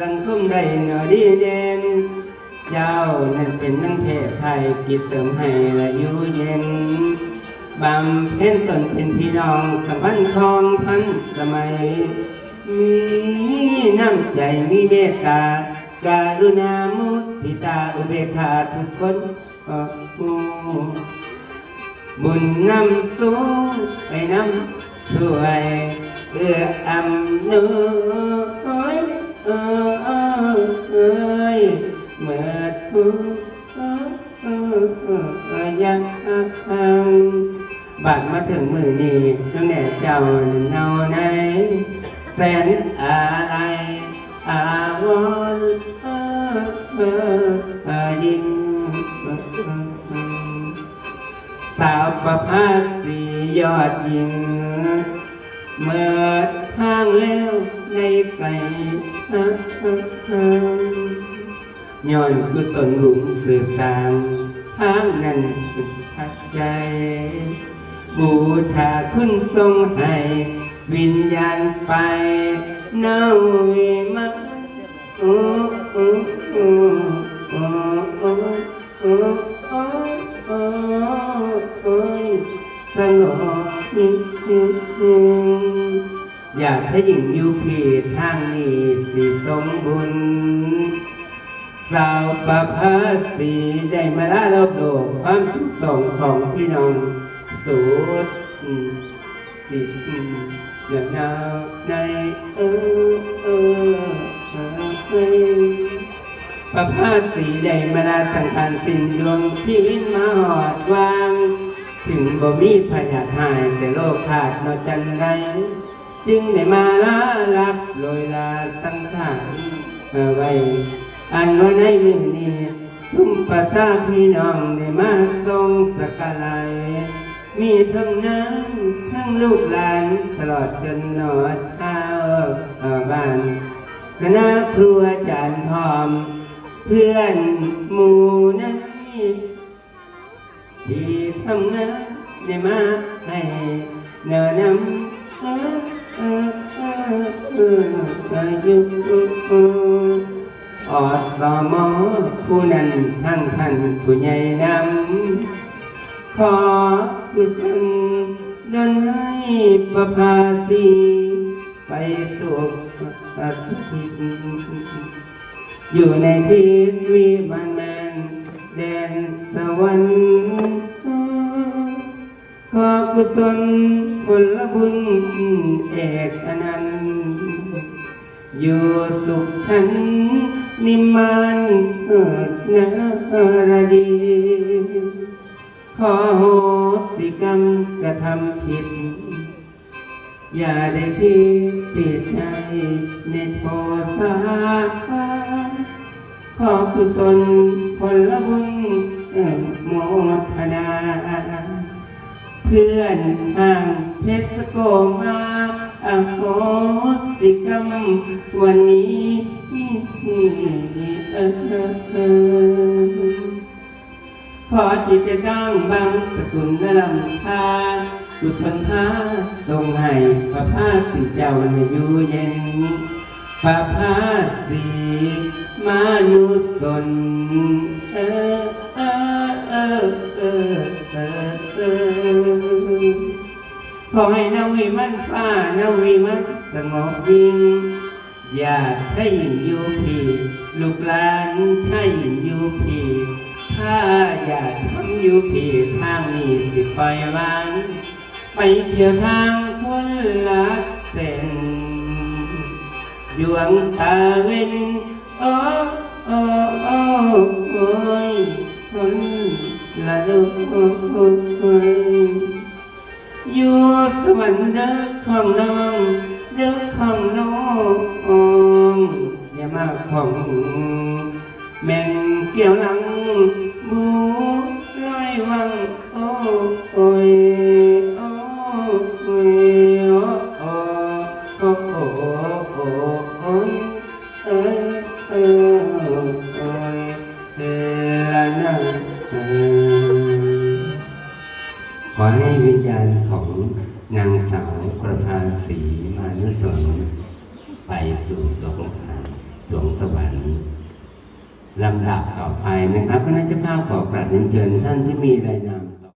สังคมได้หนอดีเด่นเจ้านั่นเป็นนังเทพไทยกิจเสริมให้ละอยู่เย็นบำเพ็ญตนเป็นพี่น้องสัมพันธ์ของทันสมัย มีน้ำใจมีเมตตาการุณามุทิตาอุเบกขาทุกคนเออฮู้บุญนำสู้ไปนำช่วยเอื้ออำนวย เอ้ยเอ้ยเมื่อทุกข์ยังบัดมาถึงมือนี้น้องแน่เจ้าเนาไหนแสนอะไรอาวรเออเออยิ่งสาวประภาสียอดยิง เมื่อทางแล้วในไก่ย้อนกุศลบุญสืบสางทางนั้นสุดทัดใจ บูชาคุณทรงให้วิญญาณไปเนาวิมักโอ้โอ้โอ้โอ้โอ้ อยากให้หญิงอยู่ที่ทางนี้สิสมบุญ สาวประภาสีได้มาละโลกโลกความสุขส่งของพี่น้องสูดอืมจิตอือย่างนาวในเออเออเออเออประภาสีได้มาลาสังขารสิ้นดวงที่วินมาหอดวาง ถึงบ่มีพยาธิหายแต่โลกขาดนอจันไรจึงได้มาลาลับโรยลาสังขารเอาไว้ อันว่าในมือนี้สุมประสาพี่น้องได้มาทรงสกการะมีทั้งน้ำทั้งลูกหลานตลอดจนหนอดเท้าเอาบ้านคณะครูอาจารย์พร้อม เพื่อนหมู่นั้นที่ทำงาน ได้มาให้เนนำเออเออเออเอออออยู่อสมผู้นั้นทั้งท่านผู้ใหญ่นำขอกุศลดลให้ประภาสีไปสุขสถิตอยู่ในที่วิมานแมนแดนสวรรค์ อกุศลผลบุญเอกอนันต์อยู่สุขฉันนิมานเอิดนารดี ขอโหสิกรรมกระทำผิด อย่าได้คิดติดใจในโทสะขอกุศลผลบุญเอ่อโมทนา เพื่อนห่างเพชรโกมาอโหสิกรรมวันนี้เออเออขอจิตจะตั้งบางสกุลและลำพากุศลพาทรงให้ประพาสีเจ้าในอยู่เย็นประพาสีมานุสนเออ ขอให้นาวีมันฟ้านาวีมันสงบยิ่งอย่าใช่หญิงอยู่พี่ลูกหลานใช่หญิงอยู่พี่ถ้าอยากทำอยู่พี่ทางนี้สิปล่อยวางไปเที่ยวทางคนละเส้นดวงตาเว้นโอ้โอ้โอ้โอ้ยคนละดวง อยู่สวรรค์เด้อของน้อง เด้อของน้องอย่ามาของแม่นเกี่ยวหลังบูลอยวังโอ้โอ้ยโอ้โอ้ยโอ้โอ้โอ้โอ้โอ้โอ้ยเอ้ยเอ้ยเอ้ยเอ้ยละนะเอ้ย ขอให้วิญญาณของนางสาวประภาสีมานุสนไปสู่สวงสารสวงสวรรค์ลำดับต่อไปนะครับคณะเจ้าภาพขอกราบเรียนเชิญท่านที่มีรายนาม